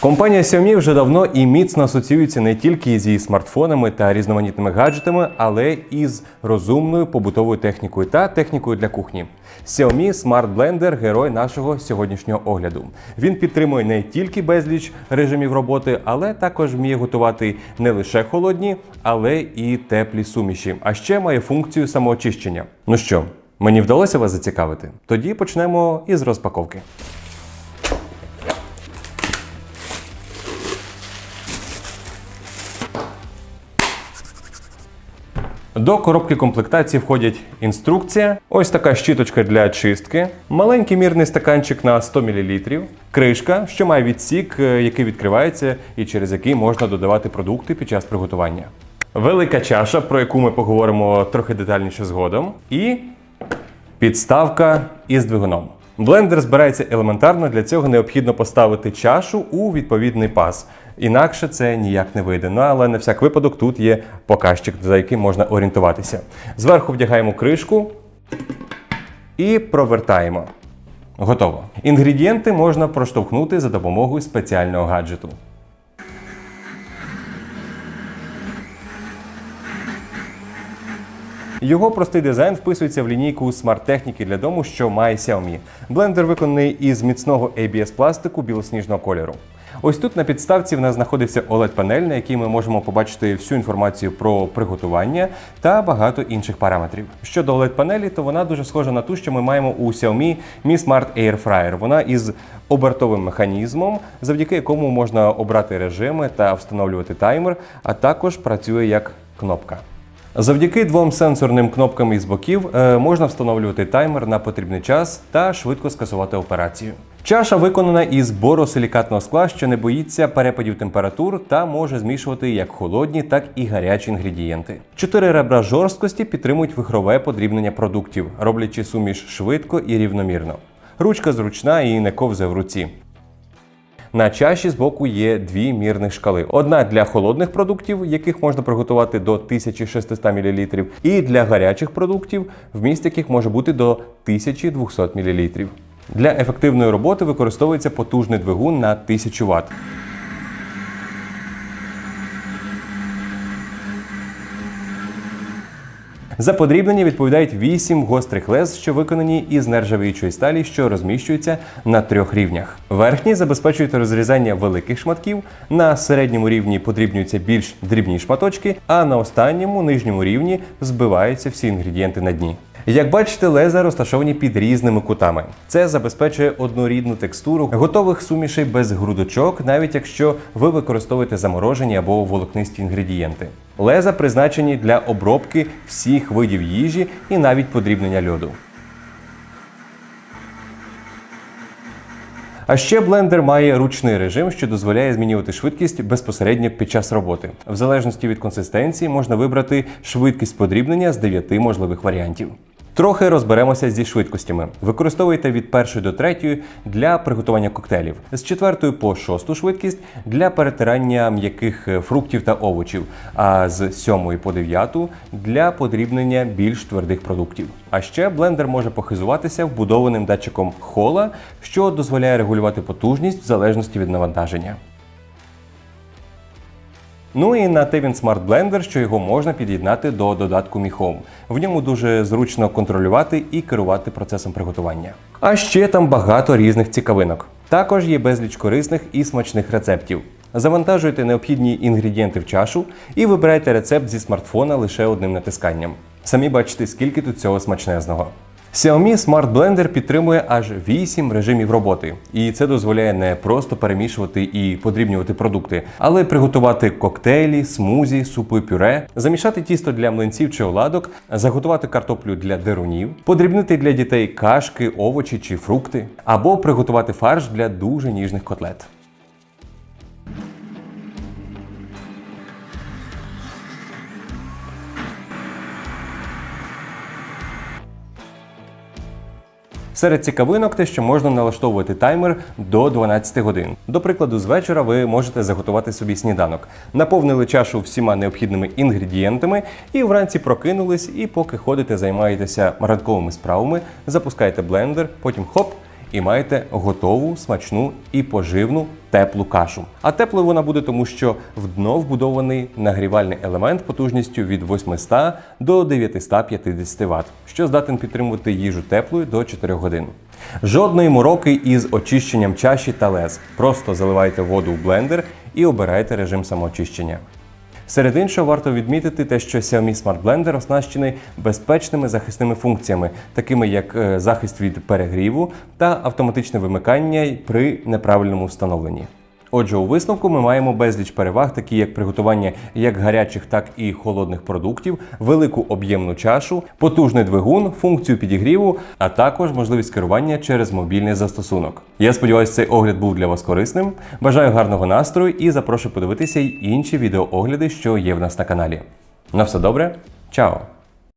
Компанія Xiaomi вже давно і міцно асоціюється не тільки зі смартфонами та різноманітними гаджетами, але і з розумною побутовою технікою та технікою для кухні. Xiaomi Smart Blender – герой нашого сьогоднішнього огляду. Він підтримує не тільки безліч режимів роботи, але також вміє готувати не лише холодні, але і теплі суміші. А ще має функцію самоочищення. Ну що, мені вдалося вас зацікавити? Тоді почнемо із розпаковки. До коробки комплектації входять інструкція, ось така щіточка для чистки, маленький мірний стаканчик на 100 мл, кришка, що має відсік, е, який відкривається і через який можна додавати продукти під час приготування. Велика чаша, про яку ми поговоримо трохи детальніше згодом, і підставка із двигуном. Блендер збирається елементарно, для цього необхідно поставити чашу у відповідний паз. Інакше це ніяк не вийде. Ну але на всяк випадок тут є показчик, за яким можна орієнтуватися. Зверху вдягаємо кришку і провертаємо. Готово. Інгредієнти можна проштовхнути за допомогою спеціального гаджету. Його простий дизайн вписується в лінійку смарт-техніки для дому, що має Xiaomi. Блендер виконаний із міцного ABS пластику білосніжного кольору. Ось тут на підставці в нас знаходиться OLED-панель, на якій ми можемо побачити всю інформацію про приготування та багато інших параметрів. Щодо OLED-панелі, то вона дуже схожа на ту, що ми маємо у Xiaomi Mi Smart Air Fryer. Вона із обертовим механізмом, завдяки якому можна обрати режими та встановлювати таймер, а також працює як кнопка. Завдяки двом сенсорним кнопкам із боків е, можна встановлювати таймер на потрібний час та швидко скасувати операцію. Чаша виконана із боросилікатного скла, що не боїться перепадів температур та може змішувати як холодні, так і гарячі інгредієнти. Чотири ребра жорсткості підтримують вихрове подрібнення продуктів, роблячи суміш швидко і рівномірно. Ручка зручна і не ковзе в руці. На чаші збоку є дві мірних шкали: одна для холодних продуктів, яких можна приготувати до 1600 мл, і для гарячих продуктів, вміст яких може бути до 1200 мл. Для ефективної роботи використовується потужний двигун на 1000 Вт. За подрібнення відповідають 8 гострих лез, що виконані із нержавіючої сталі, що розміщуються на трьох рівнях. Верхні забезпечують розрізання великих шматків, на середньому рівні подрібнюються більш дрібні шматочки, а на останньому нижньому рівні збиваються всі інгредієнти на дні. Як бачите, леза розташовані під різними кутами. Це забезпечує однорідну текстуру готових сумішей без грудочок, навіть якщо ви використовуєте заморожені або волокнисті інгредієнти. Леза призначені для обробки всіх видів їжі і навіть подрібнення льоду. А ще блендер має ручний режим, що дозволяє змінювати швидкість безпосередньо під час роботи. В залежності від консистенції можна вибрати швидкість подрібнення з 9 можливих варіантів. Трохи розберемося зі швидкостями. Використовуйте від першої до третьої для приготування коктейлів, з четвертої по шосту швидкість для перетирання м'яких е, фруктів та овочів, а з сьомої по дев'яту для подрібнення більш твердих продуктів. А ще блендер може похизуватися вбудованим датчиком хола, що дозволяє регулювати потужність в залежності від навантаження. Ну і на те він Blender, що його можна під'єднати до додатку Mi Home. В ньому дуже зручно контролювати і керувати процесом приготування. А ще там багато різних цікавинок. Також є безліч корисних і смачних рецептів. Завантажуйте необхідні інгредієнти в чашу і вибирайте рецепт зі смартфона лише одним натисканням. Самі бачите, скільки тут цього смачнезного. Xiaomi Smart Blender підтримує аж 8 режимів роботи, і це дозволяє не просто перемішувати і подрібнювати продукти, але приготувати коктейлі, смузі, супи, пюре, замішати тісто для млинців чи оладок, заготувати картоплю для дерунів, подрібнити для дітей кашки, овочі чи фрукти, або приготувати фарш для дуже ніжних котлет. Серед цікавинок те, що можна налаштовувати таймер до 12 годин. До прикладу, з вечора ви можете заготувати собі сніданок. Наповнили чашу всіма необхідними інгредієнтами і вранці прокинулись, і поки ходите, займаєтеся ранковими справами, запускаєте блендер, потім хоп. І маєте готову, смачну і поживну теплу кашу. А теплою вона буде, тому що в дно вбудований нагрівальний елемент потужністю від 800 до 950 Вт, що здатен підтримувати їжу теплою до 4 годин. Жодної мороки із очищенням чаші та лез. Просто заливайте воду в блендер і обирайте режим самоочищення. Серед іншого, варто відмітити те, що Xiaomi Smart Blender оснащений безпечними захисними функціями, такими як е, захист від перегріву та автоматичне вимикання при неправильному встановленні. Отже, у висновку ми маємо безліч переваг, такі як приготування як гарячих, так і холодних продуктів, велику об'ємну чашу, потужний двигун, функцію підігріву, а також можливість керування через мобільний застосунок. Я сподіваюся, цей огляд був для вас корисним. Бажаю гарного настрою і запрошую подивитися й інші відеоогляди, що є в нас на каналі. На все добре, чао!